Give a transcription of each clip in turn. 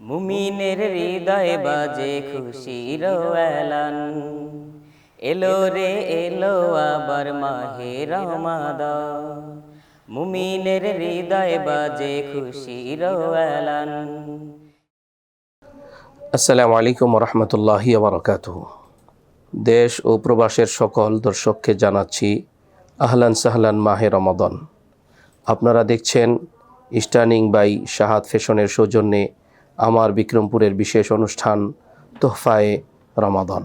মুমিনের হৃদয় বাজে খুশির এলান এলো রে, এলো আবার মাহে রমাদান। মুমিনের হৃদয় বাজে খুশির এলান আসসালামু আলাইকুম রহমতুল্লাহি বারকাত দেশ ও প্রবাসের সকল দর্শককে জানাচ্ছি আহলান সাহলান মাহে রমাদন। আপনারা দেখছেন ইস্টার্নিং বাই শাহাদ ফ্যাশনের সৌজন্যে আমার বিক্রমপুরের বিশেষ অনুষ্ঠান তোহফায়ে রমাদন।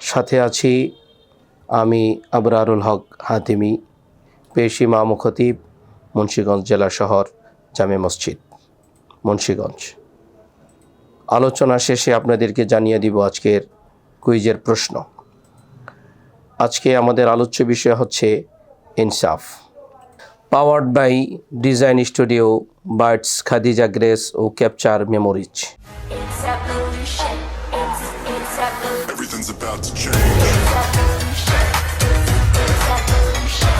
সাথে আছি আমি আবরারুল হক হাতিমি পেশি মা মুখতিব, মুন্সীগঞ্জ জেলা শহর জামে মসজিদ, মুন্সীগঞ্জ। আলোচনা শেষে আপনাদেরকে জানিয়ে দিব আজকের কুইজের প্রশ্ন। আজকে আমাদের আলোচ্য বিষয় হচ্ছে ইনসাফ। Powered by design studio birds Khadija grace O capture memories It's evolution. It's it's evolution. Everything's about to change. It's evolution. It's evolution.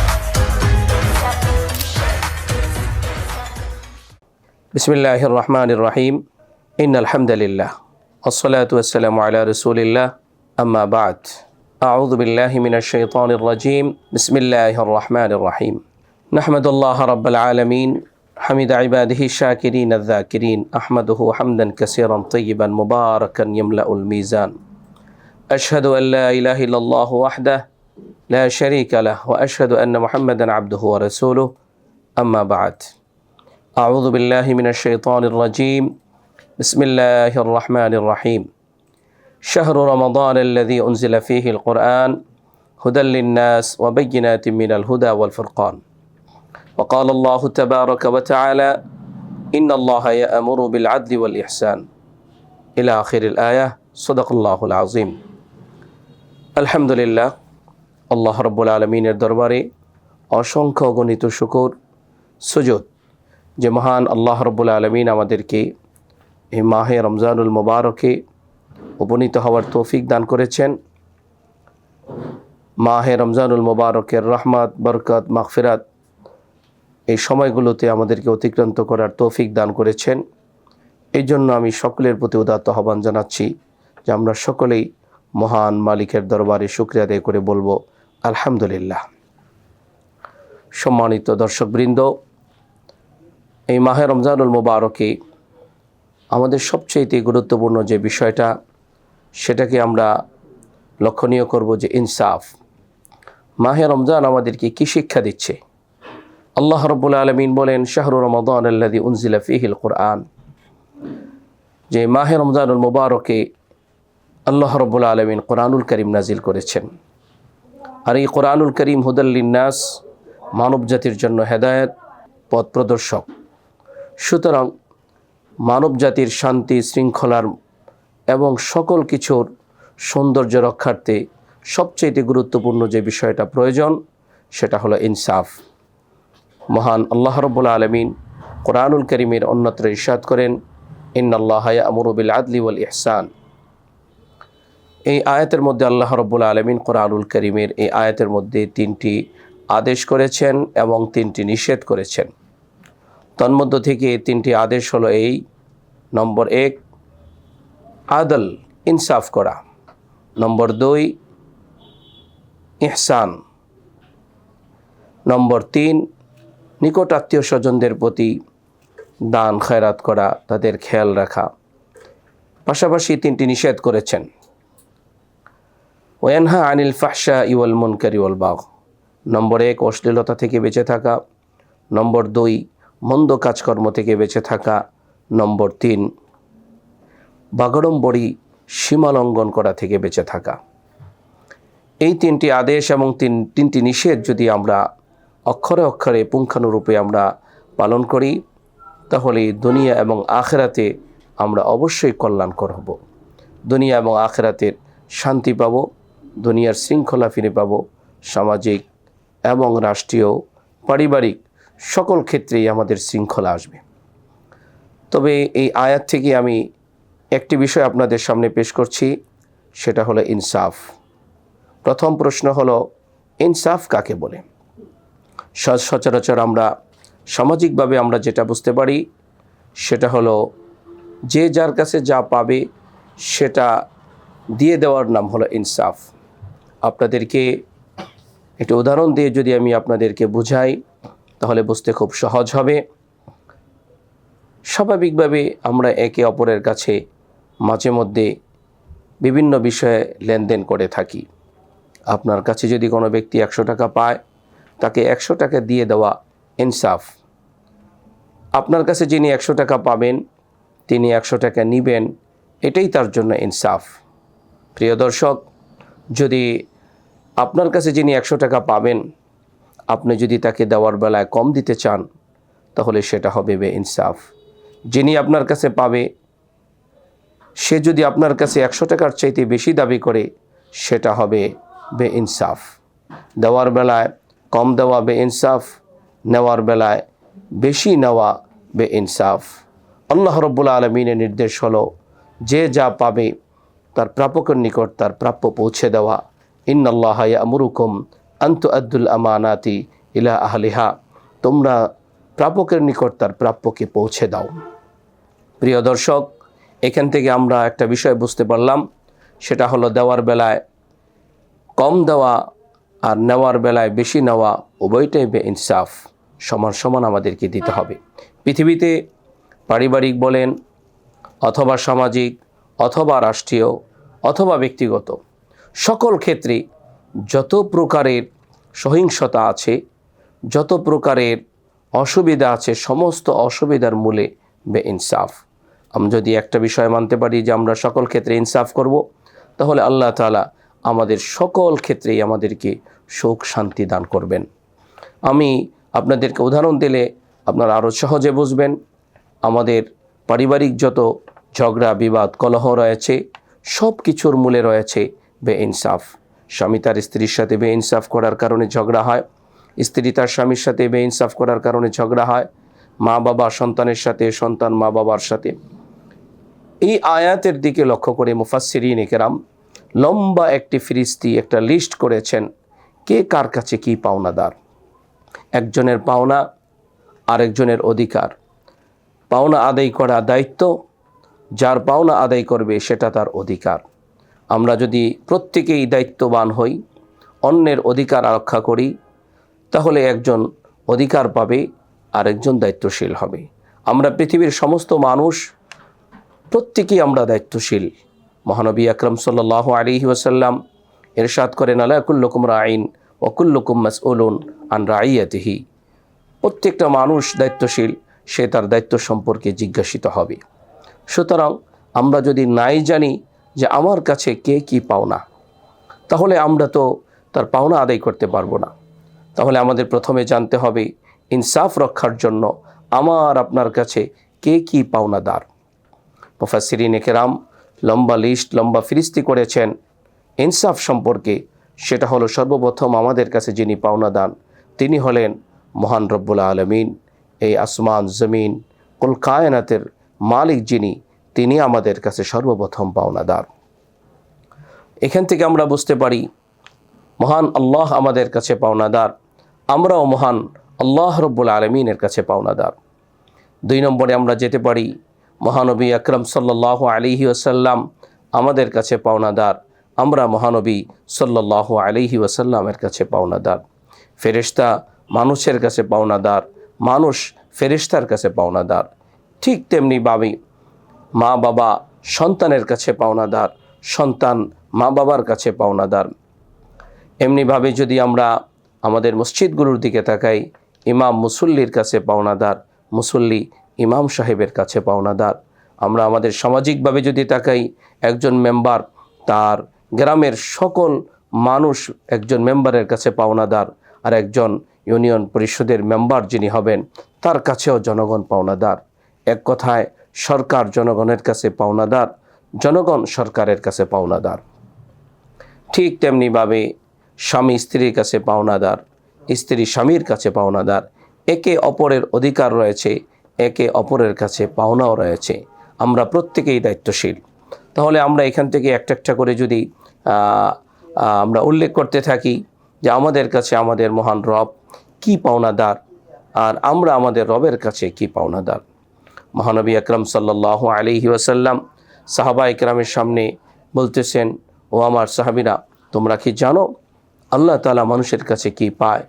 It's evolution. بسم الله الرحمن الرحيم إن الحمد لله والصلاة والسلام على رسول الله أما بعد أعوذ بالله من الشيطان الرجيم بسم الله الرحمن الرحيم نحمد الله رب العالمين. حمد عباده الشاكرين الذاكرين. أحمده حمدا كثيرا طيبا مباركا يملأ الميزان. أشهد أن لا إله إلا الله وحده لا شريك له وأشهد أن محمدا عبده ورسوله. أما بعد أعوذ بالله من الشيطان الرجيم. بسم الله الرحمن الرحيم. شهر رمضان الذي أنزل فيه القرآن هدى للناس وبينات من الهدى والفرقان. وقال الله تبارك وتعالى إن الله يأمر بالعدل والإحسان إلى آخر الآية صدق الله العظيم الحمد لله আল্লাহ রব্বুল আলমিনের দরবারে অসংখ্য গণিত শুকর সুযোগ যে মহান আল্লাহ রব্বুল আলমিন আমাদেরকে এই মাহে রমজানুল মুবারকে উপনীত হওয়ার তৌফিক দান করেছেন মাহে রমজানুল মুবারকের রহমত বরকত মাগফিরাত এই সময়গুলোতে আমাদেরকে অতিক্রান্ত করার তৌফিক দান করেছেন। এই জন্য আমি সকলের প্রতি উদাত্ত আহ্বান জানাচ্ছি যে আমরা সকলেই মহান মালিকের দরবারে শুক্রিয়া আদায় করে বলব, আলহামদুলিল্লাহ। সম্মানিত দর্শকবৃন্দ, এই মাহে রমজানুল মুবারকে আমাদের সবচেয়ে গুরুত্বপূর্ণ যে বিষয়টা, সেটাকে আমরা লক্ষণীয় করব যে ইনসাফ। মাহে রমজান আমাদেরকে কি শিক্ষা দিচ্ছে? আল্লাহ রব্বুল আলমিন বলেন, শাহরু রমদান আল্লাদি উনজিলা ফিহিল কোরআন। যে মাহে রমজানুল মুবারকে আল্লাহ রব্বুল আলমিন কোরআনুল করিম নাজিল করেছেন। আর এই কোরআনুল করিম হুদাল্লিন্নাস মানব জাতির জন্য হেদায়ত, পথ প্রদর্শক। সুতরাং মানব জাতির শান্তি, শৃঙ্খলার এবং সকল কিছুর সৌন্দর্য রক্ষার্থে সবচেয়ে গুরুত্বপূর্ণ যে বিষয়টা প্রয়োজন, সেটা হলো ইনসাফ। মহান আল্লাহ রব্বুল আলমিন কোরআনুল করিমের অন্যত্র ইরশাদ করেন ইন্নআল্লাহ আমরুবিল আদলি ওয়াল ইহসান এই আয়াতের মধ্যে আল্লাহ রব্বুল আলমিন কোরআনুল করিমের এই আয়াতের মধ্যে তিনটি আদেশ করেছেন এবং তিনটি নিষেধ করেছেন। তন্মধ্য থেকে তিনটি আদেশ হলো এই, নম্বর এক, আদল, ইনসাফ করা। নম্বর দুই, ইহসান। নম্বর তিন নিকট আত্মীয় স্বজনদের প্রতি দান, খয়রাত করা, তাদের খেয়াল রাখা। পাশাপাশি তিনটি নিষেধ করেছেন। ওয়ানহা আনিল ফাহশা ইওয়াল মুনকারি ওয়াল বাগ। নম্বর এক, অশ্লীলতা থেকে বেঁচে থাকা। নম্বর দুই, মন্দ কাজকর্ম থেকে বেঁচে থাকা। নম্বর তিন, বাগড়ম্বরী সীমালঙ্ঘন করা থেকে বেঁচে থাকা। এই তিনটি আদেশ এবং তিন, তিনটি নিষেধ যদি আমরা অক্ষরে অক্ষরে পুঙ্খানুরূপে আমরা পালন করি, তাহলে দুনিয়া এবং আখেরাতে আমরা অবশ্যই কল্যাণকর হব। দুনিয়া এবং আখেরাতের শান্তি পাব, দুনিয়ার শৃঙ্খলা ফিরে পাব, সামাজিক এবং রাষ্ট্রীয়, পারিবারিক সকল ক্ষেত্রেই আমাদের শৃঙ্খলা আসবে। তবে এই আয়াত থেকে আমি একটি বিষয় আপনাদের সামনে পেশ করছি, সেটা হলো ইনসাফ। প্রথম প্রশ্ন হলো, ইনসাফ কাকে বলে? সচরাচর আমরা সামাজিকভাবে আমরা যেটা বুঝতে পারি সেটা হলো যে যার কাছে যা পাবে সেটা দিয়ে দেওয়ার নাম হলো ইনসাফ। আপনাদেরকে একটা উদাহরণ দিয়ে যদি আমি আপনাদেরকে বুঝাই তাহলে বুঝতে খুব সহজ হবে। স্বাভাবিকভাবে আমরা একে অপরের কাছে মাঝে মধ্যে বিভিন্ন বিষয়ে লেনদেন করে থাকি। আপনার কাছে যদি কোনো ব্যক্তি একশো টাকা পায় তাকে একশো টাকা দিয়ে দেওয়া ইনসাফ। আপনার কাছে যিনি একশো টাকা পাবেন, তিনি একশো টাকা নিবেন, এটাই তার জন্য ইনসাফ। প্রিয় দর্শক, যদি আপনার কাছে যিনি একশো টাকা পাবেন, আপনি যদি তাকে দেওয়ার বেলায় কম দিতে চান, তাহলে সেটা হবে বে ইনসাফ। যিনি আপনার কাছে পাবে, সে যদি আপনার কাছে একশো টাকার চাইতে বেশি দাবি করে, সেটা হবে বে ইনসাফ। দেওয়ার বেলায় কম দেওয়া বে ইনসাফ নেওয়ার বেলায় বেশি নেওয়া বে ইনসাফ আল্লাহ রব্বুল আলমিনের নির্দেশ হলো, যে যা পাবে তার প্রাপকের নিকট তার প্রাপ্য পৌঁছে দেওয়া। ইন্নআল্লাহ আমরুকুম আন্তু আব্দুল আমানাতি ইলা আহলিহা। তোমরা প্রাপকের নিকট তার প্রাপ্যকে পৌঁছে দাও। প্রিয় দর্শক, এখান থেকে আমরা একটা বিষয় বুঝতে পারলাম, সেটা হলো দেওয়ার বেলায় কম দেওয়া আর নেওয়ার বেলায় বেশি নেওয়া উভয়টাই বে ইনসাফ সমান সমান আমাদেরকে দিতে হবে। পৃথিবীতে পারিবারিক বলেন, অথবা সামাজিক, অথবা রাষ্ট্রীয়, অথবা ব্যক্তিগত, সকল ক্ষেত্রে যত প্রকারের সহিংসতা আছে, যত প্রকারের অসুবিধা আছে, সমস্ত অসুবিধার মূলে বে ইনসাফ। আমরা যদি একটা বিষয় মানতে পারি যে আমরা সকল ক্ষেত্রে ইনসাফ করব, তাহলে আল্লাহ তালা আমাদের সকল ক্ষেত্রেই আমাদেরকে সুখ, শান্তি দান করবেন। আমি আপনাদেরকে উদাহরণ দিলে আপনারা আরও সহজে বুঝবেন, আমাদের পারিবারিক যত ঝগড়া, বিবাদ, কলহ রয়েছে সব কিছুর মূলে রয়েছে বে ইনসাফ স্বামী তার স্ত্রীর সাথে বে ইনসাফ করার কারণে ঝগড়া হয়, স্ত্রী তার স্বামীর সাথে বে ইনসাফ করার কারণে ঝগড়া হয় মা বাবা সন্তানের সাথে, সন্তান মা বাবার সাথে। এই আয়াতের দিকে লক্ষ্য করে মুফাসসিরিন কেরাম লম্বা একটি ফিরিস্তি একটা লিস্ট করেছেন। কে কার কাছে কি পাওনাদার? একজনের পাওনা, আরেকজনের অধিকার। পাওনা আদায় করা দায়িত্ব, যার পাওনা আদায় করবে সেটা তার অধিকার। আমরা যদি প্রত্যেকেই দায়িত্ববান হই, অন্যের অধিকার রক্ষা করি, তাহলে একজন অধিকার পাবে, আরেকজন দায়িত্বশীল হবে। আমরা পৃথিবীর সমস্ত মানুষ, প্রত্যেকেই আমরা দায়িত্বশীল। মহানবী আকরম সাল্লাহ আলিহি ওসাল্লাম এরশাদ করেন আলাকুল্লকুম রাইন ওকুল্লকুম মাসউলুন আন রাইয়াতিহি প্রত্যেকটা মানুষ দায়িত্বশীল, সে তার দায়িত্ব সম্পর্কে জিজ্ঞাসিত হবে। সুতরাং আমরা যদি নাই জানি যে আমার কাছে কে কি পাওনা, তাহলে আমরা তো তার পাওনা আদায় করতে পারব না। তাহলে আমাদের প্রথমে জানতে হবে ইনসাফ রক্ষার জন্য আমার, আপনার কাছে কে কি পাওনাদার। মুফাসিরিন কেরাম লম্বা লিস্ট, লম্বা ফিরিস্তি করেছেন ইনসাফ সম্পর্কে, সেটা হলো সর্বপ্রথম আমাদের কাছে যিনি পাওনাদান তিনি হলেন মহান রব্বুল আলমিন। এই আসমান, জমিন, কুল কায়নাতের মালিক যিনি, তিনি আমাদের কাছে সর্বপ্রথম পাওনাদার এখান থেকে আমরা বুঝতে পারি, মহান আল্লাহ আমাদের কাছে পাওনাদার আমরাও মহান আল্লাহ রব্বুল আলমিনের কাছে পাওনাদার দুই নম্বরে আমরা যেতে পারি, মহানবী আকরম সাল্লাহ আলিহি ওসাল্লাম আমাদের কাছে পাওনাদার আমরা মহানবী সাল্লাহ আলিহি ওসাল্লামের কাছে পাওনাদার। ফেরেশতা মানুষের কাছে পাওনাদার, মানুষ ফেরেশতার কাছে পাওনাদার। ঠিক তেমনিভাবে মা বাবা সন্তানের কাছে পাওনাদার, সন্তান মা বাবার কাছে পাওনাদার। এমনিভাবে যদি আমরা আমাদের মসজিদগুলোর দিকে তাকাই, ইমাম মুসল্লির কাছে পাওনাদার, মুসল্লি ইমাম সাহেবের কাছে পাওনাদার। আমরা আমাদের সামাজিকভাবে যদি তাকাই, একজন মেম্বার তার গ্রামের সকল মানুষ একজন মেম্বারের কাছে পাওনাদার আর একজন ইউনিয়ন পরিষদের মেম্বার যিনি হবেন, তার কাছেও জনগণ পাওনাদার। এক কথায়, সরকার জনগণের কাছে পাওনাদার, জনগণ সরকারের কাছে পাওনাদার। ঠিক তেমনিভাবে স্বামী স্ত্রীর কাছে পাওনাদার, স্ত্রী স্বামীর কাছে পাওনাদার, একে অপরের অধিকার রয়েছে, একে অপরের কাছে পাওনাও রয়েছে। আমরা প্রত্যেকেই দায়িত্বশীল। তাহলে আমরা এখান থেকে একটা একটা করে যদি আমরা উল্লেখ করতে থাকি যে আমাদের কাছে আমাদের মহান রব কি পাওনাদার আর আমরা আমাদের রবের কাছে কি পাওনাদার? মহানবী আকরম সাল্লাহ আলিহি ওয়াসাল্লাম সাহাবা ইকরামের সামনে বলতেছেন, ও আমার সাহাবিরা, তোমরা কি জানো আল্লাহ তালা মানুষের কাছে কি পায়?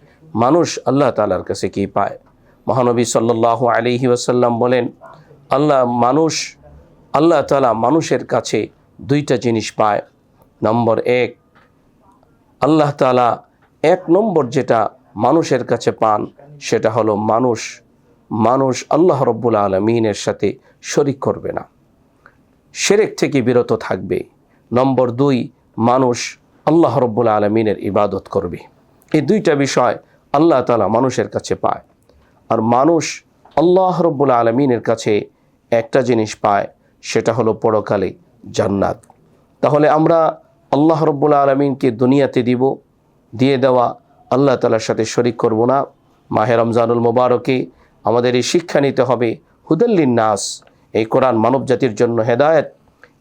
মানুষ আল্লাহ তালার কাছে কি পায়? মহানবী সাল্লাহ আলিহি ওয়াসাল্লাম বলেন, আল্লাহ মানুষ, আল্লাহ তালা মানুষের কাছে দুইটা জিনিস পায়। নম্বর এক, আল্লাহ তালা এক নম্বর যেটা মানুষের কাছে পান সেটা হলো মানুষ। মানুষ আল্লাহ রব্বুল আলমিনের সাথে শরিক করবে না। সেরেক থেকে বিরত থাকবে। নম্বর দুই, মানুষ আল্লাহ রব্বুল আলমিনের ইবাদত করবে। এই দুইটা বিষয় আল্লাহ তালা মানুষের কাছে পায়। আর মানুষ আল্লাহ রব্বুল আলমিনের কাছে একটা জিনিস পায়, সেটা হলো পরকালে জান্নাত। তাহলে আমরা আল্লাহ রব্বুল আলমিনকে দুনিয়াতে দিব, দিয়ে দেওয়া আল্লাহ তালার সাথে শরিক করব না। মাহে রমজানুল মোবারকে আমাদের এই শিক্ষা নিতে হবে হুদল্লিন নাস এই কোরআন মানব জাতির জন্য হেদায়েত।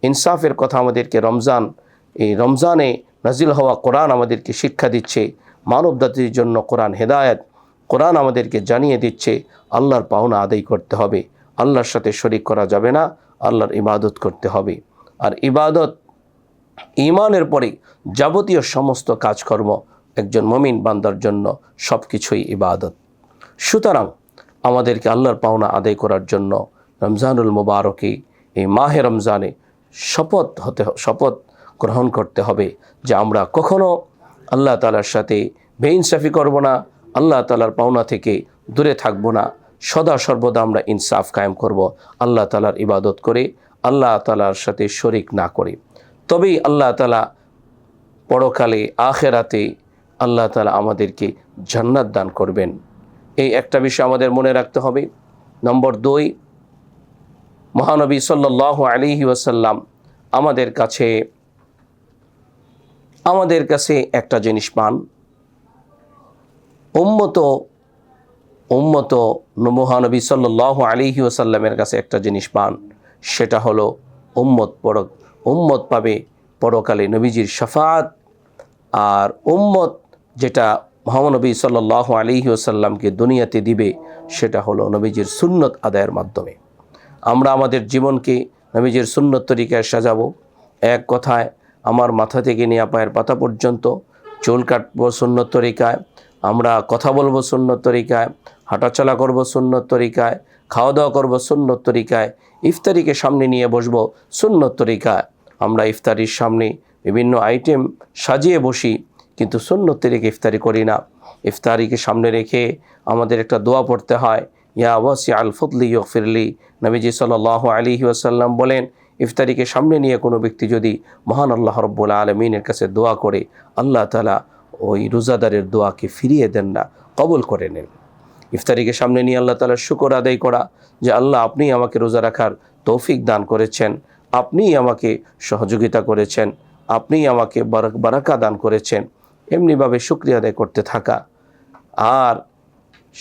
ইনসাফের কথা আমাদেরকে রমজান, এই রমজানে নাজিল হওয়া কোরআন আমাদেরকে শিক্ষা দিচ্ছে মানব জাতির জন্য কোরআন হেদায়েত। কোরআন আমাদেরকে জানিয়ে দিচ্ছে, আল্লাহর পাওনা আদায় করতে হবে। আল্লাহর সাথে শরিক করা যাবে না, আল্লাহর ইবাদত করতে হবে। আর ইবাদত ইমানের পরে যাবতীয় সমস্ত কাজকর্ম একজন মমিন বান্দার জন্য সব কিছুই ইবাদত। সুতরাং আমাদেরকে আল্লাহর পাওনা আদায় করার জন্য রমজানুল মুবারকে এই মাহে রমজানে শপথ হতে শপথ গ্রহণ করতে হবে যে আমরা কখনও আল্লাহ তালার সাথে বেইনসাফি করব না, আল্লাহ তালার পাওনা থেকে দূরে থাকব না, সদা সর্বদা আমরা ইনসাফ কায়েম করব, আল্লাহ তালার ইবাদত করে, আল্লাহ তালার সাথে শরিক না করে। তবেই আল্লাহ তালা পরকালে, আখেরাতে আল্লাহ তালা আমাদেরকে জান্নাত দান করবেন। এই একটা বিষয় আমাদের মনে রাখতে হবে। নম্বর দুই, মহানবী সাল্লাহ আলিহি ওয়াসাল্লাম আমাদের কাছে আমাদের কাছে একটা জিনিস পান। উম্মত উম্মত মহানবী সাল্লাহ আলিহি ওসাল্লামের কাছে একটা জিনিস পান। সেটা হলো উম্মত পর উম্মত পাবে পরকালে নবীজির শাফাত। আর উম্মত যেটা মহানবী সাল্লাহ আলী ওসাল্লামকে দুনিয়াতে দিবে, সেটা হলো নবীজির সুন্নত আদায়ের মাধ্যমে। আমরা আমাদের জীবনকে নবীজির সুন্নত তরিকায় সাজাবো। এক কথায়, আমার মাথা থেকে নিয়ে পায়ের পাতা পর্যন্ত চুল কাটবো সুন্নত তরিকায়, আমরা কথা বলব সুন্নত তরিকায়, হাঁটাচলা করব সুন্নত তরিকায়, খাওয়া দাওয়া করব সুন্নত তরিকায়, ইফতারিকে সামনে নিয়ে বসবো সুন্নত তরিকায়। আমরা ইফতারির সামনে বিভিন্ন আইটেম সাজিয়ে বসি, কিন্তু সুন্নত তরিকে ইফতারি করি না। ইফতারিকে সামনে রেখে আমাদের একটা দোয়া পড়তে হয়, ইয়া ওয়াসি আল ফদলি ফিরলি নবীজি সাল আলী ওয়াসাল্লাম বলেন, ইফতারিকে সামনে নিয়ে কোনো ব্যক্তি যদি মহান আল্লাহ রব্বুল আলমিনের কাছে দোয়া করে, আল্লাহ তালা ওই রোজাদারের দোয়াকে ফিরিয়ে দেন না, কবল করে নেন। ইফতারিকে সামনে নিয়ে আল্লাহ তালার শুকর আদায় করা, যে আল্লাহ আপনি আমাকে রোজা রাখার তৌফিক দান করেছেন। আপনিই আমাকে সহযোগিতা করেছেন, আপনিই আমাকে বারাক বারাকা দান করেছেন, এমনিভাবে শুক্রিয়া আদায় করতে থাকা। আর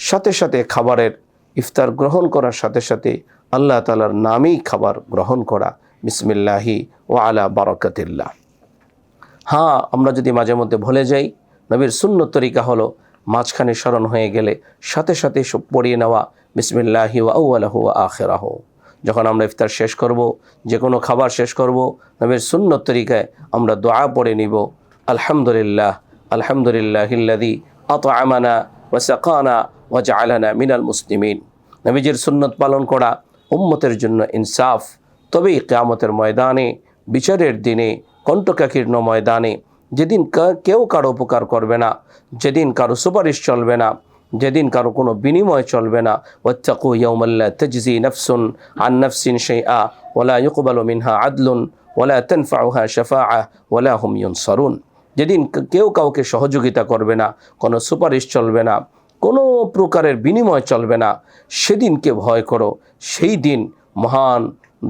সাথে সাথে খাবারের ইফতার গ্রহণ করার সাথে সাথে আল্লাহ তালার নামেই খাবার গ্রহণ করা। বিসমিল্লাহি ও আলা বারকাতিল্লাহ। হ্যাঁ আমরা যদি মাঝে মধ্যে ভুলে যাই, নবীর শূন্য তরিকা হলো মাঝখানে স্মরণ হয়ে গেলে সাথে সাথে সব পড়িয়ে নেওয়া। বিসমিল্লাহি ও আউআলাহু আখেরাহ। যখন আমরা ইফতার শেষ করব যে কোনো খাবার শেষ করব, নবীর শূন্য তরিকায় আমরা দোয়া পড়ে নিব। আলহামদুলিল্লাহ আলহামদুলিল্লাহ হিল্লাদি আত আমানা ওয়াসাকানা ওয়াজা আলানা মিনাল মুসলিমিন। নবীজির সুন্নত পালন করা উম্মতের জন্য ইনসাফ। তবেই কেয়ামতের ময়দানে, বিচারের দিনে, কণ্ঠকাকীর্ণ ময়দানে, যেদিন কেউ কারও উপকার করবে না, যেদিন কারও সুপারিশ চলবে না যেদিন কারও কোনো বিনিময় চলবে না। ওয়াত্তাকু ইয়াউমাল্লা তাজজি নাফসুন আন নাফসিন শাইআ ওয়ালা ইউকবালু মিনহা আদলুন ওয়ালা তানফাউহা শাফাআ ওয়ালা হুম ইউনসারুন। যেদিন কেউ কাউকে সহযোগিতা করবে না, কোনো সুপারিশ চলবে না, কোনো প্রকারের বিনিময় চলবে না, সেদিনকে ভয় করো। সেই দিন মহান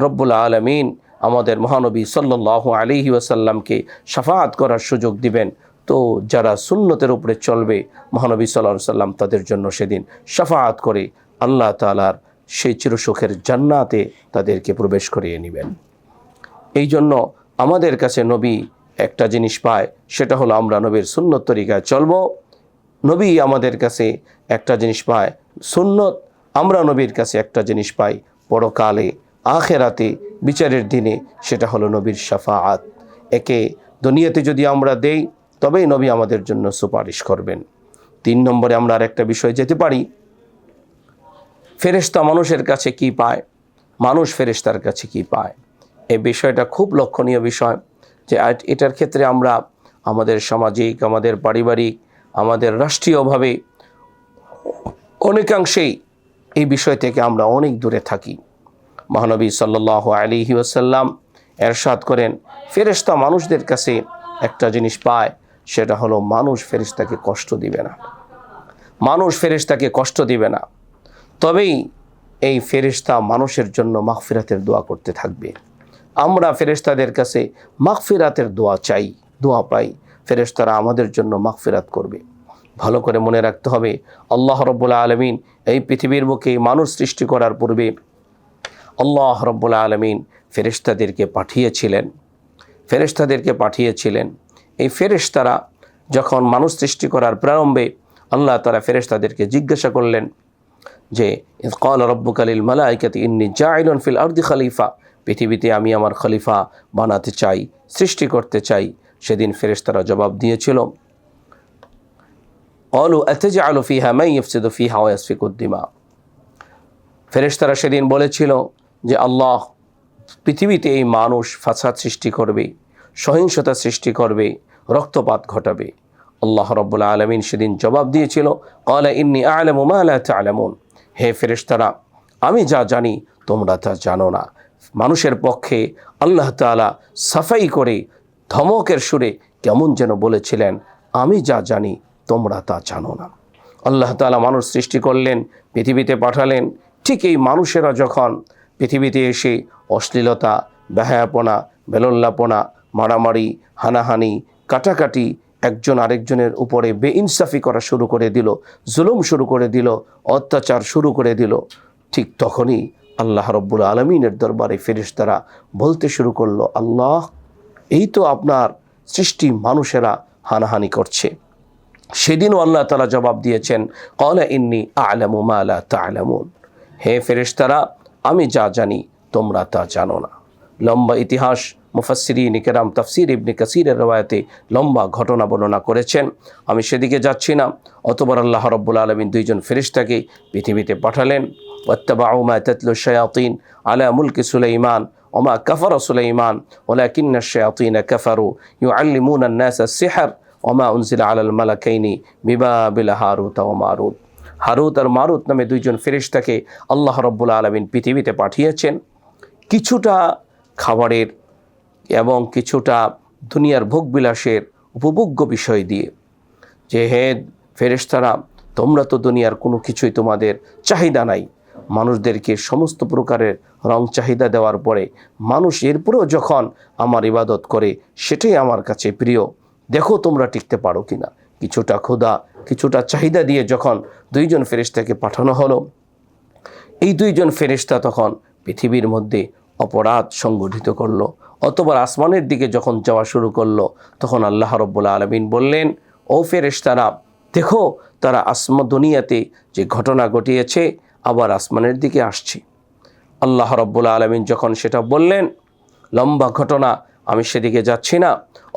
রব্বুল আলমিন আমাদের মহানবী সাল্লাহ আলিহি ওয়াসাল্লামকে সাফাত করার সুযোগ দিবেন। তো যারা সুন্নতের উপরে চলবে, মহানবী সাল্লাহ সাল্লাম তাদের জন্য সেদিন সাফাত করে আল্লাহ তালার সেই চিরসুখের জান্নাতে তাদেরকে প্রবেশ করিয়ে নেবেন। এই জন্য আমাদের কাছে নবী একটা জিনিস পায়, সেটা হলো আমরা নবীর সুন্নত তরিকায় চলবো। নবী আমাদের কাছে একটা জিনিস পায়, সুন্নত। আমরা নবীর কাছে একটা জিনিস পাই পরকালে, আখেরাতে, বিচারের দিনে, সেটা হলো নবীর শাফাআত। একে দুনিয়াতে যদি আমরা দেই তবেই নবী আমাদের জন্য সুপারিশ করবেন। তিন নম্বরে আমরা আরেকটা বিষয় যেতে পারি। ফেরেশতা মানুষের কাছে কি পায়? মানুষ ফেরেশতার কাছে কি পায়? এই বিষয়টা খুব লক্ষণীয় বিষয় যে এটার ক্ষেত্রে আমরা আমাদের সামাজিক, আমাদের পারিবারিক, আমাদের রাষ্ট্রীয়ভাবে অনেকাংশেই এই বিষয় থেকে আমরা অনেক দূরে থাকি। মহানবী সাল্লাহ আলিহি ওসাল্লাম এরশাদ করেন, ফেরেশতা মানুষদের কাছে একটা জিনিস পায় সেটা হলো মানুষ ফেরেশতাকে কষ্ট দিবে না। মানুষ ফেরেশতাকে কষ্ট দিবে না। তবেই এই ফেরেশতা মানুষের জন্য মাগফিরাতের দোয়া করতে থাকবে। আমরা ফেরেশতাদের কাছে মাগফিরাতের দোয়া চাই, দোয়া পাই। ফেরেশতারা আমাদের জন্য মাগফিরাত করবে। ভালো করে মনে রাখতে হবে, আল্লাহ রব্বুল্লা আলমিন এই পৃথিবীর বুকে মানুষ সৃষ্টি করার পূর্বে আল্লাহ রব্বুল্লা আলমিন ফেরেশতাদেরকে পাঠিয়েছিলেন। ফেরেশতাদেরকে পাঠিয়েছিলেন। এই ফেরেশতারা যখন মানুষ সৃষ্টি করার প্রারম্ভে আল্লাহ তারা ফেরেশতাদেরকে জিজ্ঞাসা করলেন যে কল রব্বুকালিল মালাইকাতি, ইন্নি জাইলন ফিল আর্দি খালিফা, পৃথিবীতে আমি আমার খলিফা বানাতে চাই, সৃষ্টি করতে চাই। সেদিন ফেরেশতারা জবাব দিয়েছিল অলু এতেজ আলু ফিহা মাই ইফসিদু ফিহা ওয়াসফিকুদ্দিমা ফেরেশতারা সেদিন বলেছিল যে, আল্লাহ পৃথিবীতে এই মানুষ ফাসাদ সৃষ্টি করবে। সহিংসতা সৃষ্টি করবে, রক্তপাত ঘটাবে। আল্লাহ রব্বুল আলমিন সেদিন জবাব দিয়েছিল কলা ইন্নি আলম আলা আলমুন হে ফেরেশতারা, আমি যা জানি, তোমরা তা জানো না। মানুষের পক্ষে আল্লাহ তাআলা সাফাই করে, ধমকের সুরে কেমন যেন বলেছিলেন, আমি যা জানি, তোমরা তা জানো না। আল্লাহ তাআলা মানুষ সৃষ্টি করলেন, পৃথিবীতে পাঠালেন। ঠিক এই মানুষেরা যখন পৃথিবীতে এসে অশ্লীলতা, বেহায়াপনা, বেলল্লাপনা মারামারি, হানাহানি, কাটাকাটি একজন আরেকজনের উপরে বেইনসাফি করা শুরু করে দিল, জুলুম শুরু করে দিল, অত্যাচার শুরু করে দিল। ঠিক তখনই আল্লাহ রব্বুল আলমিনের দরবারে ফেরেশতারা বলতে শুরু করল, আল্লাহ, এই তো আপনার সৃষ্টি মানুষেরা হানাহানি করছে। সেদিনও আল্লাহ তালা জবাব দিয়েছেন, কলা ইন্নি আলামু মালা তালামুন। হে ফেরেশতারা, আমি যা জানি তোমরা তা জানো না। লম্বা ইতিহাস মুফাসিরি নিকেরাম তফসির ইবনি কাসিরের রওয়ায়তে লম্বা ঘটনা বর্ণনা করেছেন। আমি সেদিকে যাচ্ছি না। অতবার আল্লাহ রব্বুল আলমিন দুইজন ফেরিস্তাকে পৃথিবীতে পাঠালেন। ওয়াত্তাবাউমা তেতল শয়াতিন আলা মুলকি সুলাইমান ওমা কাফার সুলাইমান। ওলা কিন্না শয়াতিন কাফারু ইউ আল্লিমুন নাসা সিহার ওমা উনসিল আলাল মালাকাইনি বিবা বিলা হারুত ও মারুত। হারুত আর মারুত নামে দুইজন ফেরিস্তাকে আল্লাহ রব্বুল আলমিন পৃথিবীতে পাঠিয়েছেন। কিছুটা খাবারের এবং কিছুটা দুনিয়ার ভোগবিলাসের উপভোগ্য বিষয় দিয়ে। যে হে ফেরেশতারা, তোমরা তো দুনিয়ার কোনো কিছুই তোমাদের চাহিদা নাই। মানুষদেরকে সমস্ত প্রকারের রং চাহিদা দেওয়ার পরে মানুষ এরপরেও যখন আমার ইবাদত করে, সেটাই আমার কাছে প্রিয়। দেখো তোমরা টিকতে পারো কিনা। কিছুটা ক্ষুধা, কিছুটা চাহিদা দিয়ে যখন দুইজন ফেরেশতাকে পাঠানো হলো, এই দুইজন ফেরেশতা তখন পৃথিবীর মধ্যে অপরাধ সংগঠিত করল। অতবার আসমানের দিকে যখন যাওয়া শুরু করল, তখন আল্লাহ রব্বুল আলমিন বললেন, ও ফেরেশতারা, দেখো তারা আসমা দুনিয়াতে যে ঘটনা ঘটিয়েছে, আবার আসমানের দিকে আসছে। আল্লাহ রব্বুল আলমিন যখন সেটা বললেন, লম্বা ঘটনা, আমি সেদিকে যাচ্ছি না।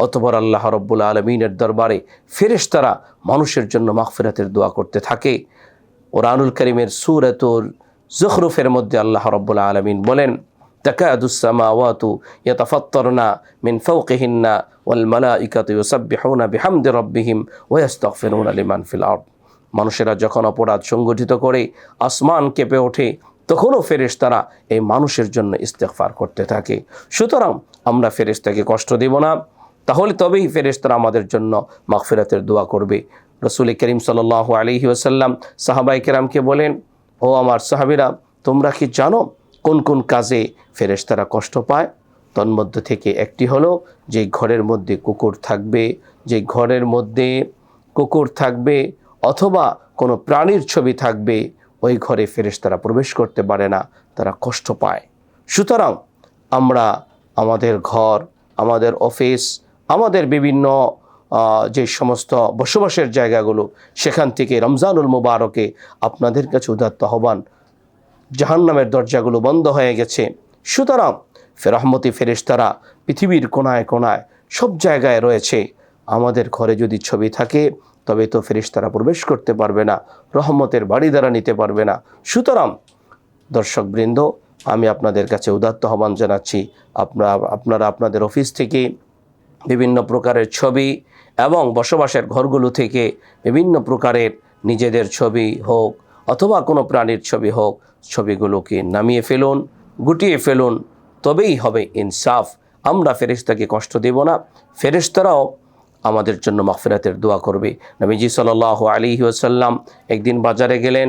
অতপর আল্লাহ রব্বুল আলমিনের দরবারে ফেরেশতারা মানুষের জন্য মাগফিরাতের দোয়া করতে থাকে। কোরআনুল করিমের সুরাতুল জখরুফের মধ্যে আল্লাহ রব্বুল আলমিন বলেন তাকাদুসামাওয়াতু ইয়াতাফাত্তারনা মিন ফাওকিহিন্না ওয়াল মালাইকাতু ইউসাব্বিহুনা বিহামদি রব্বিহিম ওয়া ইস্তাগফিরুনা লিমান ফিল মানুষেরা যখন অপরাধ সংগঠিত করে, আসমান কেঁপে ওঠে, তখনও ফেরেশতারা এই মানুষের জন্য ইস্তেকফার করতে থাকে। সুতরাং আমরা ফেরেশতাকে কষ্ট দেব না। তাহলে তবেই ফেরেশতারা আমাদের জন্য মাগফিরাতের দোয়া করবে। রসুল করিম সাল আলহি ওসাল্লাম সাহাবাই কেরামকে বলেন, ও আমার সাহাবিরা, তোমরা কি জানো কোন কোন কাজে ফেরেশতারা কষ্ট পায়? তন্মধ্য থেকে একটি হলো, যে ঘরের মধ্যে কুকুর থাকবে, যে ঘরের মধ্যে কুকুর থাকবে অথবা কোনো প্রাণীর ছবি থাকবে, ওই ঘরে ফেরেশতারা প্রবেশ করতে পারে না, তারা কষ্ট পায়। সুতরাং আমরা আমাদের ঘর, আমাদের অফিস, আমাদের বিভিন্ন যে সমস্ত বসবাসের জায়গাগুলো, সেখান থেকে রমজানুল মুবারকে আপনাদের কাছে উদাত্ত আহ্বান জাহান্নামের দরজাগুলো বন্ধ হয়ে গেছে। সুতরাং ফেরহমতি ফেরেশতারা পৃথিবীর কোনায় কোনায় সব জায়গায় রয়েছে। আমাদের ঘরে যদি ছবি থাকে, তবে তো ফেরেশতারা প্রবেশ করতে পারবে না, রহমতের বাড়ি দ্বারা নিতে পারবে না। সুতরাং দর্শকবৃন্দ, আমি আপনাদের কাছে উদাত্ত আহ্বান জানাচ্ছি, আপনারা আপনারা আপনাদের অফিস থেকে বিভিন্ন প্রকারের ছবি এবং বসবাসের ঘরগুলো থেকে বিভিন্ন প্রকারের নিজেদের ছবি হোক অথবা কোনো প্রাণীর ছবি হোক ছবিগুলোকে নামিয়ে ফেলুন, গুটিয়ে ফেলুন, তবেই হবে ইনসাফ। আমরা ফেরেশতাকে কষ্ট দেব না। ফেরেশতারাও আমাদের জন্য মাগফিরাতের দোয়া করবে। নবীজি সাল্লাহ আলী ওসাল্লাম একদিন বাজারে গেলেন,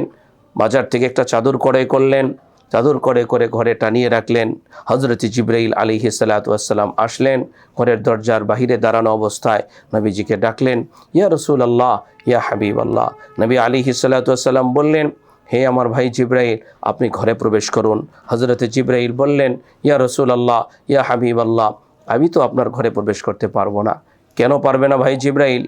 বাজার থেকে একটা চাদর করে করলেন, চাদর করে করে ঘরে টানিয়ে রাখলেন। হজরত জিব্রাইল আলী সালাতাম আসলেন, ঘরের দরজার বাহিরে দাঁড়ানো অবস্থায় নবীজিকে ডাকলেন, ইয়া রসুল আল্লাহ ইয়া হাবিব আল্লাহ নবী আলী সালাতাম বললেন হে আমার ভাই জিব্রাইল, আপনি ঘরে প্রবেশ করুন। হজরত জিব্রাইল বললেন, ইয়া রসুল আল্লাহ ইয়া হাবিব আল্লাহ আমি তো আপনার ঘরে প্রবেশ করতে পারব না। কেন পারবে না ভাই জিব্রাইল?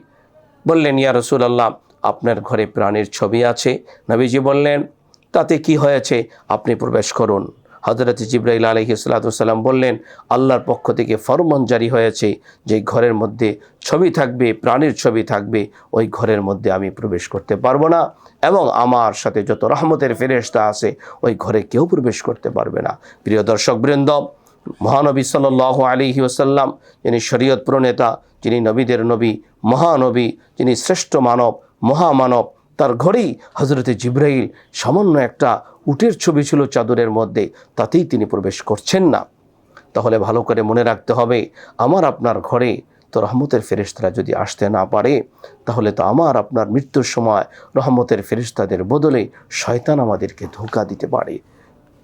বললেন, ইয়া রসুল আল্লাহ আপনার ঘরে প্রাণীর ছবি আছে। নবীজি বললেন, তাতে কি হয়েছে? আপনি প্রবেশ করুন। হজরত জিব্রাইল আলহি সাল্লাম বললেন, আল্লাহর পক্ষ থেকে ফরমান জারি হয়েছে যে ঘরের মধ্যে ছবি থাকবে, প্রাণীর ছবি থাকবে, ওই ঘরের মধ্যে আমি প্রবেশ করতে পারব না এবং আমার সাথে যত রহমতের ফেরেশতা আছে, ওই ঘরে কেউ প্রবেশ করতে পারবে না। প্রিয় দর্শকবৃন্দ মহানবী সাল আলিহি ওসাল্লাম যিনি শরীয়ত প্রণেতা, যিনি নবীদের নবী, মহানবী, যিনি শ্রেষ্ঠ মানব, মহামানব, তার ঘরেই হজরতে জিব্রাইল সামান্য একটা উটের ছবি ছিল চাদরের মধ্যে, তাতেই তিনি প্রবেশ করছেন না। তাহলে ভালো করে মনে রাখতে হবে, আমার আপনার ঘরে তো রহমতের ফেরিস্তারা যদি আসতে না পারে, তাহলে তো আমার আপনার মৃত্যুর সময় রহমতের ফেরিস্তাদের বদলে শয়তান আমাদেরকে ধোকা দিতে পারে,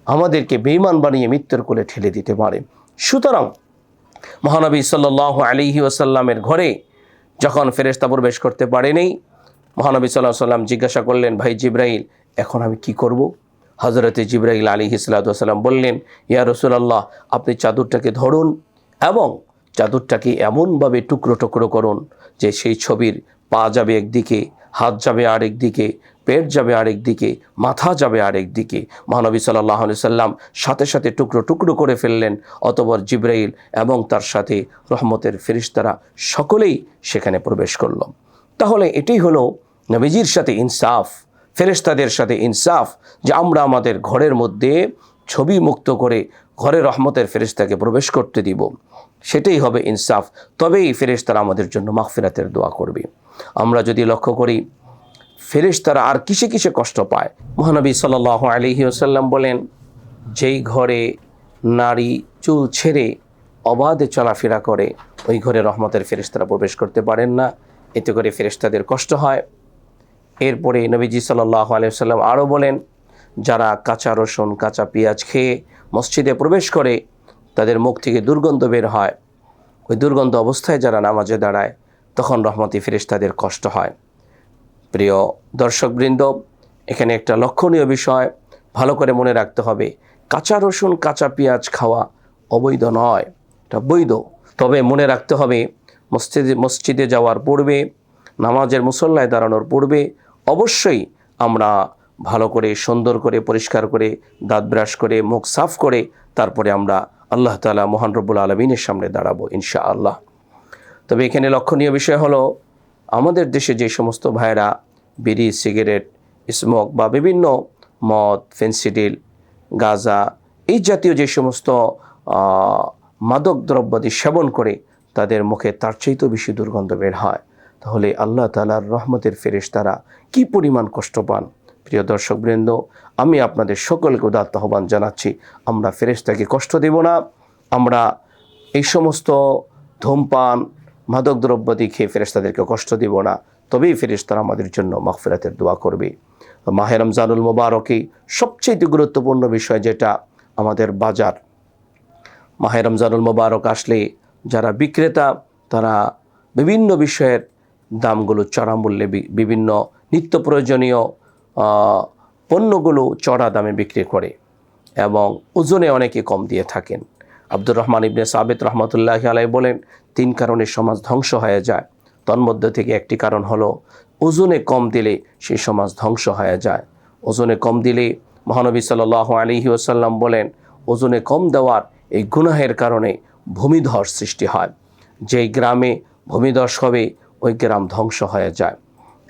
আমাদেরকে বেইমান বানিয়ে মৃত্যুর কোলে ঠেলে দিতে পারে। সুতরাং মহানবী সাল্লাহ আলিহি ওসাল্লামের ঘরে যখন ফেরেস্তা প্রবেশ করতে পারেনি, মহানবী সাল্লাহ সাল্লাম জিজ্ঞাসা করলেন, ভাই জিব্রাইল, এখন আমি কি করব? হজরতে জিব্রাইল আলী হিসলাতাম বললেন, ইয়া রসুলাল্লাহ, আপনি চাদরটাকে ধরুন এবং চাদরটাকে এমনভাবে টুকরো টুকরো করুন যে সেই ছবির পা যাবে একদিকে, হাত যাবে আরেক দিকে, পেট যাবে আরেক দিকে, মাথা যাবে আরেক দিকে। মহানবী সাল্লাহ সাল্লাম সাথে সাথে টুকরো টুকরো করে ফেললেন অতবর জিব্রাইল এবং তার সাথে রহমতের ফেরিস্তারা সকলেই সেখানে প্রবেশ করল। তাহলে এটাই হলো নবীজির সাথে ইনসাফ। ফেরেশতাদের সাথে ইনসাফ যে আমরা আমাদের ঘরের মধ্যে ছবি মুক্ত করে ঘরে রহমতের ফেরেশতাকে প্রবেশ করতে দিব, সেটাই হবে ইনসাফ। তবেই ফেরেশতারা আমাদের জন্য মাগফিরাতের দোয়া করবে। আমরা যদি লক্ষ্য করি, ফেরেশতারা আর কিসে কিসে কষ্ট পায়? মহানবী সাল আলহি আসাল্লাম বলেন, যেই ঘরে নারী চুল ছেড়ে অবাধে চলাফেরা করে, ওই ঘরে রহমতের ফেরেশতারা প্রবেশ করতে পারেন না। এতে করে ফেরেশতাদের কষ্ট হয়। এরপরে নবীজি সাল্লাহ আলিয়াল্লাম আরও বলেন, যারা কাঁচা রসুন, কাঁচা পেঁয়াজ খেয়ে মসজিদে প্রবেশ করে, তাদের মুখ থেকে দুর্গন্ধ বের হয়। ওই দুর্গন্ধ অবস্থায় যারা নামাজে দাঁড়ায়, তখন রহমতি ফিরেস তাদের কষ্ট হয়। প্রিয় দর্শকবৃন্দ, এখানে একটা লক্ষণীয় বিষয়, ভালো করে মনে রাখতে হবে, কাঁচা রসুন, কাঁচা পেঁয়াজ খাওয়া অবৈধ নয়, এটা বৈধ। তবে মনে রাখতে হবে, মসজিদে মসজিদে যাওয়ার পূর্বে, নামাজের মুসল্লায় দাঁড়ানোর পূর্বে অবশ্যই আমরা ভালো করে, সুন্দর করে, পরিষ্কার করে, দাঁত ব্রাশ করে, মুখ সাফ করে তারপরে আমরা আল্লাহ তালা মহান রব্বুল আলমিনের সামনে দাঁড়াবো ইনশা আল্লাহ তবে এখানে লক্ষণীয় বিষয় হলো, আমাদের দেশে যে সমস্ত ভাইরা বিড়ি, সিগারেট, স্মোক বা বিভিন্ন মদ, ফেন্সিডিল, গাঁজা এই জাতীয় যে সমস্ত মাদক দ্রব্যাদি সেবন করে তাদের মুখে তার চাইতেও বেশি দুর্গন্ধ বের হয়। তাহলে আল্লাহ তালার রহমতের ফেরেশ তারা কী পরিমাণ কষ্ট পান? প্রিয় দর্শকবৃন্দ, আমি আপনাদের সকলকে উদাত্ত আহ্বান জানাচ্ছি, আমরা ফেরেশতাকে কষ্ট দেব না। আমরা এই সমস্ত ধূমপান মাদক দ্রব্যাদি খেয়ে ফেরেশতাদেরকে কষ্ট দিব না। তবেই ফেরেশতারা আমাদের জন্য মাগফিরাতের দোয়া করবে। মাহে রমজানুল মোবারকে সবচেয়ে গুরুত্বপূর্ণ বিষয় যেটা আমাদের বাজার। মাহে রমজানুল মোবারক আসলে যারা বিক্রেতা, তারা বিভিন্ন বিষয়ের দামগুলো চড়া মূল্যে বিভিন্ন নিত্য প্রয়োজনীয় পণ্যগুলো চড়া দামে বিক্রি করে এবং ওজনে অনেকে কম দিয়ে থাকেন। আব্দুর রহমান ইবনে সাবেত রহমতুল্লাহ আলাই বলেন, তিন কারণে সমাজ ধ্বংস হয়ে যায়। তন্মধ্যে থেকে একটি কারণ হলো, ওজনে কম দিলে সেই সমাজ ধ্বংস হয়ে যায়। ওজনে কম দিলে মহানবী সাল আলহি ওসাল্লাম বলেন, ওজনে কম দেওয়ার এই গুনাহের কারণে ভূমিধস সৃষ্টি হয়। যেই গ্রামে ভূমিধস হবে ওই গ্রাম ধ্বংস হয়ে যায়।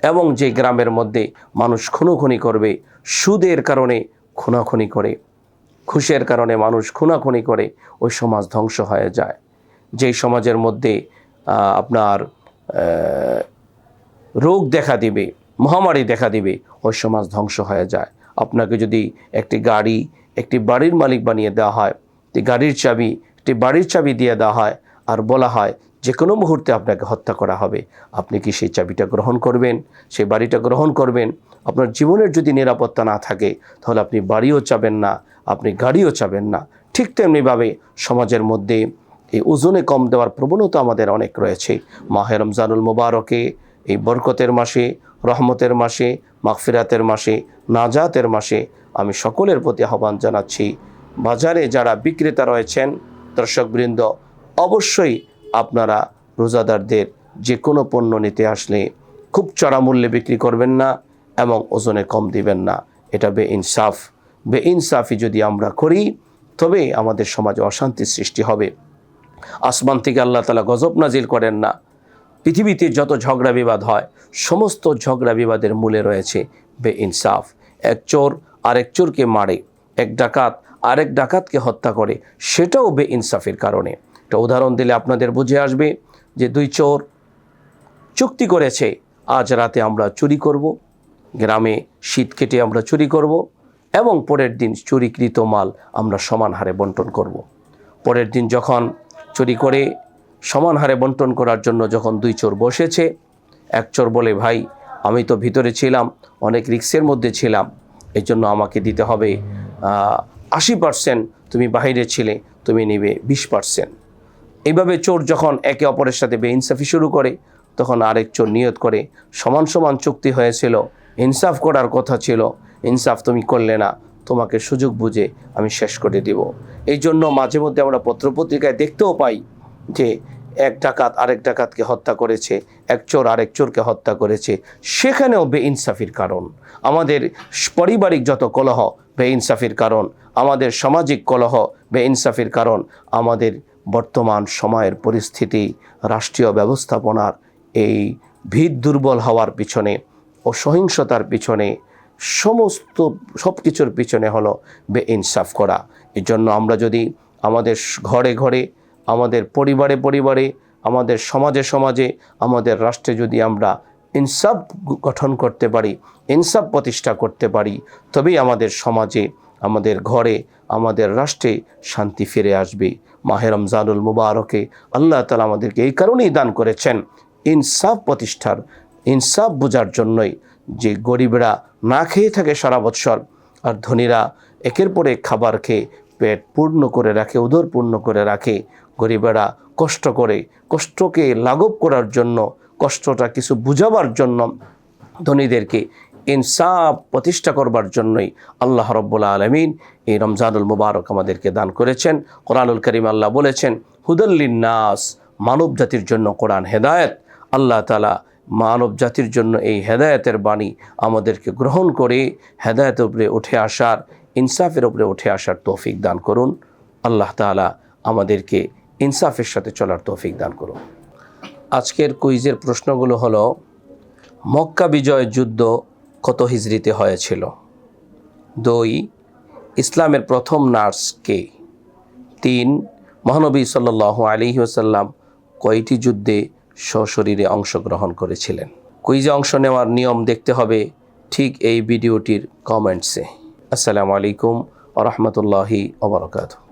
এবং যে গ্রামের মধ্যে মানুষ খুনোখুনি করবে, সুদের কারণে খুনাখুনি করে খুশের কারণে মানুষ খুনাখুনি করে, ওই সমাজ ধ্বংস হয়ে যায়। যেই সমাজের মধ্যে আপনার রোগ দেখা দিবে, মহামারী দেখা দিবে, ওই সমাজ ধ্বংস হয়ে যায়। আপনাকে যদি একটি গাড়ি, একটি বাড়ির মালিক বানিয়ে দেওয়া হয় গাড়ির চাবি, একটি বাড়ির চাবি দিয়ে দেওয়া হয়, আর বলা হয় যে কোনো মুহূর্তে আপনাকে হত্যা করা হবে। আপনি কি সেই চাবিটা গ্রহণ করবেন? সেই বাড়িটা গ্রহণ করবেন? আপনার জীবনের যদি নিরাপত্তা না থাকে, তাহলে আপনি বাড়িও চাবেন না, আপনি গাড়িও চাবেন না। ঠিক তেমনিভাবে সমাজের মধ্যে এই ওজনে কম দেওয়ার প্রবণতা আমাদের অনেক রয়েছে। মাহে রমজানুল মোবারকে, এই বরকতের মাসে, রহমতের মাসে, মাগফিরাতের মাসে, নাজাতের মাসে আমি সকলের প্রতি আহ্বান জানাচ্ছি। বাজারে যারা বিক্রেতা রয়েছেন, দর্শকবৃন্দ, অবশ্যই আপনারা রোজাদারদের যে কোনো পণ্য নিতে আসলে খুব চড়া মূল্যে বিক্রি করবেন না এবং ওজনে কম দিবেন না। এটা বে ইনসাফ বে ইনসাফি যদি আমরা করি, তবে আমাদের সমাজে অশান্তির সৃষ্টি হবে। আসমান থেকে আল্লাহ তালা গজব নাজিল করেন না। পৃথিবীতে যত ঝগড়া বিবাদ হয়, সমস্ত ঝগড়া বিবাদের মূলে রয়েছে বে ইনসাফ এক চোর আরেক চোরকে মারে, এক ডাকাত আরেক ডাকাতকে হত্যা করে, সেটাও বে ইনসাফের কারণে। একটা উদাহরণ দিলে আপনাদের বুঝে আসবে যে দুই চোর চুক্তি করেছে, আজ রাতে আমরা চুরি করব, গ্রামে শীত কেটে আমরা চুরি করব, এবং পরের দিন চুরিকৃত মাল আমরা সমান হারে বন্টন করব। পরের দিন যখন চুরি করে সমান হারে বন্টন করার জন্য যখন দুই চোর বসেছে, এক চোর বলে, ভাই, আমি তো ভিতরে ছিলাম, অনেক রিক্সের মধ্যে ছিলাম এই জন্য আমাকে দিতে হবে আশি পার্সেন্ট তুমি বাইরে ছিলে, তুমি নিবে বিশ পার্সেন্ট এইভাবে চোর যখন একে অপরের সাথে বেইনসাফি শুরু করে, তখন আরেক চোর নিয়ত করে, সমান সমান চুক্তি হয়েছিল। ইনসাফ করার কথা ছিল, ইনসাফ তুমি করলে না, তোমাকে সুযোগ বুঝে আমি শেষ করে দিব। এই জন্য মাঝে মধ্যে আমরা পত্রপত্রিকায় দেখতেও পাই যে এক ডাকাত আরেক ডাকাতকে হত্যা করেছে, এক চোর আরেক চোরকে হত্যা করেছে। সেখানেও বেইনসাফির কারণ। আমাদের পারিবারিক যত কলহ, বেইনসাফির কারণ। আমাদের সামাজিক কলহ, বেইনসাফির কারণ। আমাদের বর্তমান সময়ের পরিস্থিতি, রাষ্ট্রীয় ব্যবস্থাপনার এই ভিত দুর্বল হওয়ার পিছনে ও সহিংসতার পিছনে সমস্ত সব কিছুর পিছনে হলো বে ইনসাফ করা। এই জন্য আমরা যদি আমাদের ঘরে ঘরে, আমাদের পরিবারে পরিবারে, আমাদের সমাজে সমাজে, আমাদের রাষ্ট্রে যদি আমরা ইনসাফ গঠন করতে পারি, ইনসাফ প্রতিষ্ঠা করতে পারি, তবেই আমাদের সমাজে, আমাদের ঘরে আমাদের রাষ্ট্রে শান্তি ফিরে আসবে। মাহে রমজানুল মুবারকে আল্লাহ তালা আমাদেরকে এই কারণেই দান করেছেন, ইনসাফ প্রতিষ্ঠার, ইনসাফ বোঝার জন্যই যে গরিবরা না খেয়ে থাকে সারা বৎসর আর ধনীরা একের পরে খাবার খেয়ে পেট পূর্ণ করে রাখে, উদর পূর্ণ করে রাখে। গরিবেরা কষ্ট করে, কষ্টকে লাঘব করার জন্য, কষ্টটা কিছু বুঝাবার জন্য ধনীদেরকে ইনসাফ প্রতিষ্ঠা করবার জন্যই আল্লাহ রব্বুল্লা আলমিন এই রমজানুল মুবারক আমাদেরকে দান করেছেন। কোরআনুল করিম আল্লাহ বলেছেন নাস মানব জাতির জন্য কোরআন হেদায়েত। আল্লাহ তালা মানব জাতির জন্য এই হেদায়েতের বাণী আমাদেরকে গ্রহণ করে হেদায়েতের উপরে উঠে আসার, ইনসাফের উপরে উঠে আসার তৌফিক দান করুন। আল্লাহ তালা আমাদেরকে ইনসাফের সাথে চলার তৌফিক দান করুন। আজকের কুইজের প্রশ্নগুলো হলো, মক্কা বিজয় যুদ্ধ কত হিজড়িতে হয়েছিল? দুই, ইসলামের প্রথম নার্স কে? তিন, মহানবী সাল্লাহ আলী ওসাল্লাম কয়টি যুদ্ধে সশরীরে অংশগ্রহণ করেছিলেন? কুইজে অংশ নেওয়ার নিয়ম দেখতে হবে ঠিক এই ভিডিওটির কমেন্টসে আসসালামু আলাইকুম আ রহমতুল্লাহি ওবরকাতু